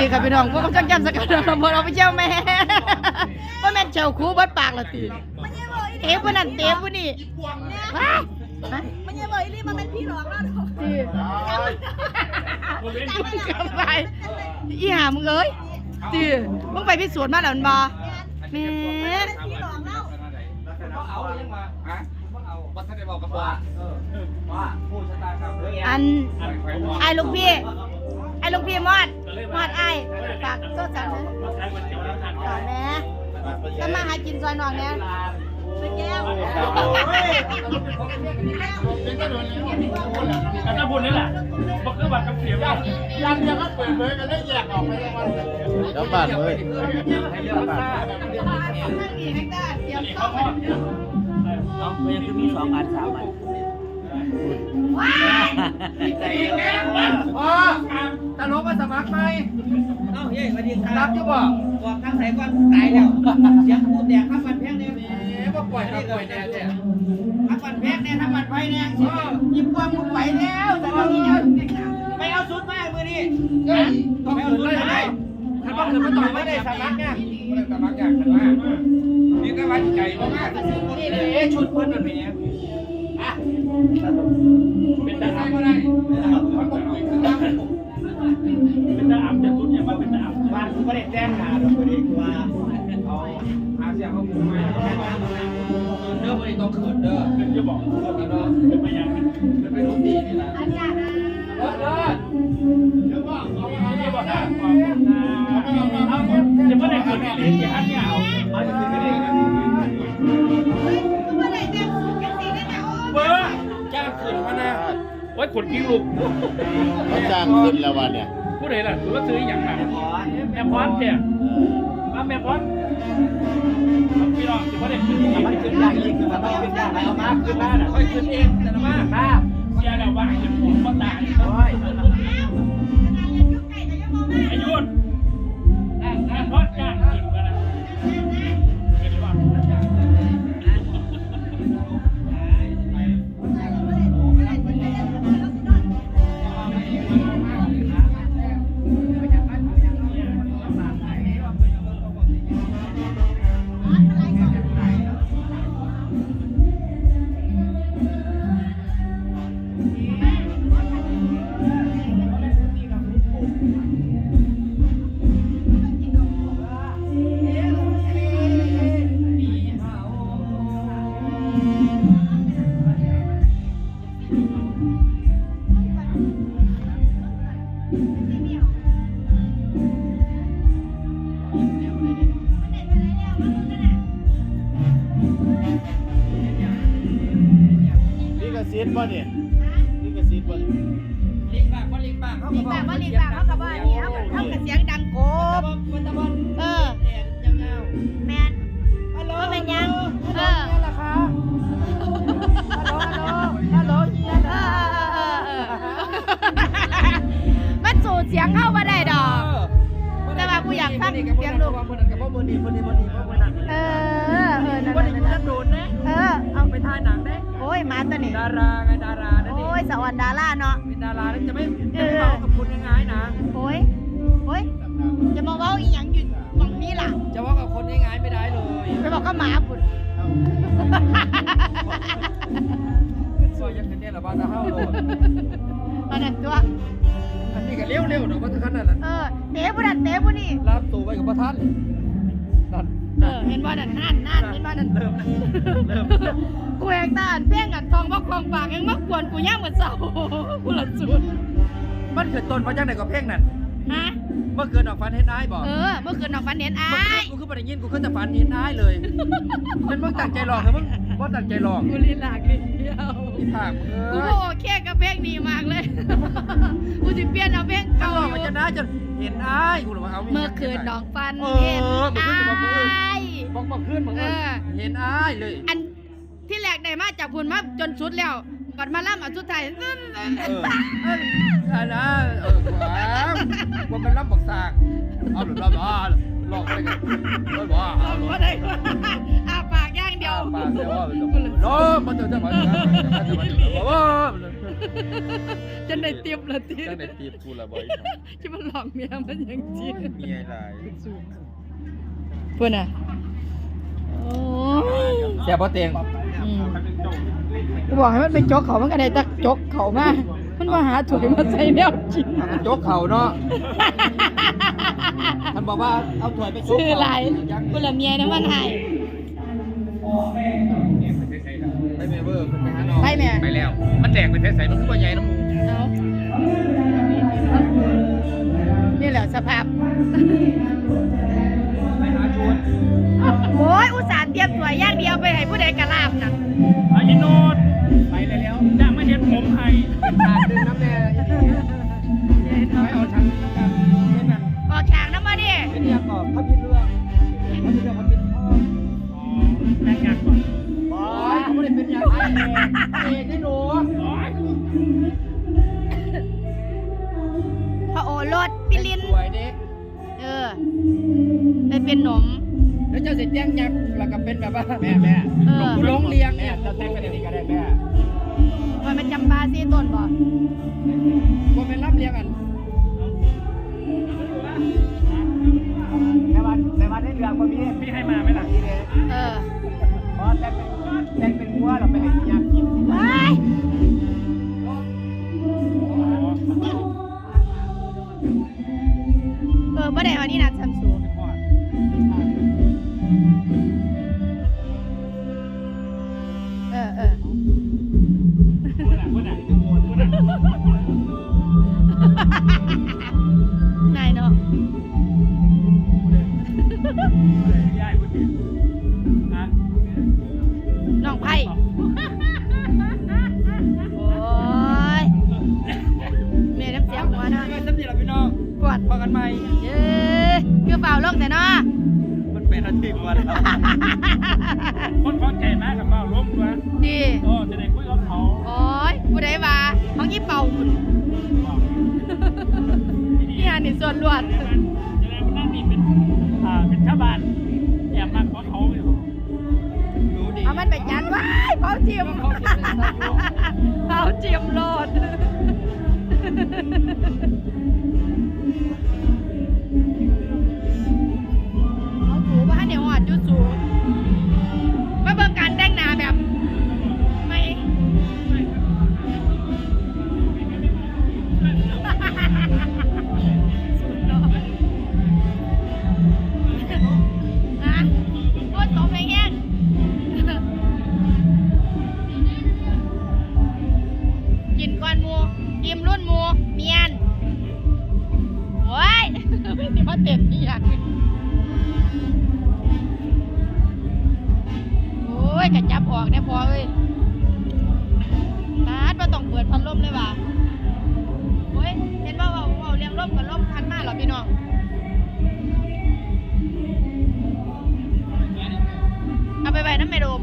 ดีครับพี่น้องพวกกำจังจำสกัดเราพอเราไปเจ้าแม่ว่าแม่นเจ้าคูเบัดปากละตีเต๋วันนั้นเต๋วันนี้ว้ามันยังบอกอีนี่มันเป็นพี่หลอกแล้วตีกลับไปอีห่ามึงเอ้ยตีมึงไปพิสูจน์มาแล้วมันบ่แม่พี่หลอกแล้วเอายังมาฮะเอาวัฒนธรรมบอกกับว่าว่าผู้ชะตากรรมเรื่องอันไอ้ลูกพี่ไอ้ ลูกพี่มอดมอดไอ้ฝากโทษจังนะฝากแม่ก็มาหากินซอยน้องเนี่ยไปแก้วกันถ้าพูดนี่แหละมันคือบัตรกับเสียบ้างยันยังก็เปิดเลยกันได้แยกออกไปในวันแล้วบ้านเว้ยให้เรื่องซ่าเขาพ่อน้องมันยังคือมีสองอันสามอัน อ๋อตลกมาสมัครไหมเอ้าเฮ้ยสวัสดีครัรับบจะบอกบอกข้างไหนก่อนตายแล้วเสียงพูดแดกข้างมันแพงเนี่ยเอ๊ะว่าปล่อยครับปล่อยแน่เนี่ยข้างมันแพงเนี่ยข้างมันไฟเนี่ยยิบความมึงไปแล้วแต่เราเนี่ยไปเอาสุดมากมือนี่ต้องเกิดเลยไหมถ้าต้องเกิดมาต่อยไม่ได้สมัครเนี่ยสมัครอย่างกันมากนี่ก็วัดใจมากเอ๊ะชุดเพิ่นมันเป็นยัง เป็นทได้หารก็ได้มันต้องหน่อยคือว่าเป็นทหารจะตุ้นอย่างว่าเป็นทหารบ้านกูไม่ได้แจ้งหาหรอกเด็กว่าเอาหาเสียงเขาคุ้มไหมเด้อไม่ต้องเขินเด้อเป็นจะบอกเด้อเด้อเป็นมาอย่างนี้มันเป็นรุ่นดีนี่แหละเด้อเด้อเดี๋ยวว่าเอาเอาที่บอกนะ โอ้ยขนกิ้งลูกเขาจ้างขึ้นแล้ววันเนี่ยผู้ใดล่ะถือว่าซื้ออย่างไรแม่พอนเนี่ยมาแม่พอนพี่น้องจะไม่ได้ขึ้นที่มันขึ้นได้อีกคือมันต้องขึ้นได้เอามาขึ้นมาน่ะค่อยขึ้นเองแต่ละมามาเสียแล้วว่าจะผมก็ตายโอ้ยอายุนแม่พอนจ้างขึ้นมา นี่กระซิบป่ะเนี่ยนี่กระซิบป่ะเนี่ย ลิงปากว่าลิงปากเขาลิงปากว่าลิงแบบเขาก็บอก เสียงเข้ามาได้ดอก แต่ว่ากูอยากฟังเสียงลูกมือนั้นกับมือนี้มือนี้มือนี้มือนั้นเออเออนั่นมือนี้นั่นมือนั่นั้นนโดนนะเออ เอาไปถ่ายหนังได้ โอ้ยมาตัวนี้ดาราไงดารานั่นเอโอ้ยงสวรรค์ดาราเนาะ เป็นดาราแล้วจะไม่จะไม่เมากับคุณง่ายๆนะ โอ้ยโอ้ยจะมาเว้าอีหยังอยู่หวังนี้ล่ะ จะว่ากับคนง่ายๆไม่ได้เลยไปบอกก็หมาพุ่นซอยยังเป็นเนี่ยละบ้านตาเฮาโลดมานั่นตัว อันนี้ก็เร็วๆเนาะว่าขนาดนั้นเออเต๋ผู้นั้นเต๋ผู้นี้รับตัวไปกับพระท่านนั่นเออเห็นว่านั่นนั่นนั่นเห็นว่านั่นเริ่มเริ่มกูแหกตาอันเพ่งอันทองบอกควงปากยังมากวนกูย่างเหมือนเสากูหลับสุดมันเกิดต้นมาจากไหนกับเพลงนั่น ฮะ เมื่อเกิดออกฟันเห็นอ้ายบอกเออ เมื่อคืนนอกฟันเห็นอ้าเมื่อคืยนกูคือบ่ได้ยินกูคือแต่ฝันเห็นอ้ายเลยมันมึงตั้งใจหลอกเหรอมึงบ่ตั้งใจหลอกกูลีลากนิดเดียว อีผากมึกูงก็เอ้ย โอเคกับเพลงนี้มากเลย กูจะเปลี่ยนเอาเพลงถ้าเก่าหลอกอมันยู่จะได้จนเห็นอ้ายกูหรือว่าเอาเมื่อคืนน้องฟันเอเห็นอเมื่อคืนจะมาพูดอ้ายบอกบอกขึ้นบอกเอขึ้นอ เห็นอ้ายเลย อันที่แรกได้มาจากพุ่นมาจนสุดแล้ว ก่อนมาล่ำอันสุดท้ายเอออันนะเออว้าวว่ามันรับบอกสางเอาหรือรับบ้าหลอกอะไรกันไม่บ้าเอาหลอกบ่ได้ว่าอาปากย่างเดียวปากเดียวว่าโน้มันจะจะมาจะมาจะมาจะมาจนได้เตรียมละทีตั้งแต่ตียบกูละบ่อยจะมาหลอกเมียมันย่างจริงมียอะไรเพื่อนอะโอ้ยแซ่บบ่เต็งอืม กูบอกให้มันไปจกเขามันก็ได้ตักจกเขามามันมาหาถุยมาใส่แนวกินโจ๊กเขาเนาะ มันบอกว่าเอาถ้วยไปโจ๊กซื้อหลายกูละเมียนะมันให้ไปเมเวอร์ไปหาน้องไปแม่ไปแล้ว มันแดกเป็นเพชรใสมันคือว่าใหญ่น้ำมูเอานี่แหละสภาพ ไปหาชวนโอ้ยอุตส่าห์เตรียมตัวอย่างเดียวไปให้ผู้ใดกระลาบนะอายิโนด ไปเป็นหนม แล้วเจ้าเสร็จแจ้งยักษ์แล้วก็เป็นแบบว่าแม่แม่เออกูร้องเรียงเนี่ยเจ้าแต่งกันอย่างนี้ก็ได้แม่มันเป็นจำปาซีต้นบ่กูเป็นรับเรียงกันในวันในวันได้เรื่องคนนี้พี่ให้มาไหมล่ะเออพอแต่งเป็นแต่งเป็นงัวเราไปให้ยักษ์กินไปเออ บ่ได้เอานี่นะชั้น เปล่าลงแต่เนาะมันเป็นอาทิตย์วันแล้วคนเข้าใจมากกับเมาล้มตัวดีโอ้จะได้คุยกับเขาโอ้ยผู้ใดว่าของยี่เป่าหุ่นนี่ฮะนี่ส่วนรวดจะได้จะได้มันนั่นนี่เป็นอ่าเป็นชาวบ้านแอบมาขอเขาอยู่รู้ดีเอามันไปยัดไว้เผาเจียมเผาเจียมโลด เดี๋ ออกได้พอเลยตาดมาต้องเปิดพัดลมเลยว่ะเฮ้ย เห็นว่าว่าว่าเรียงลมกับลมพันมากเหรอพี่น้องเอาไปไว้น้ำไม่ดม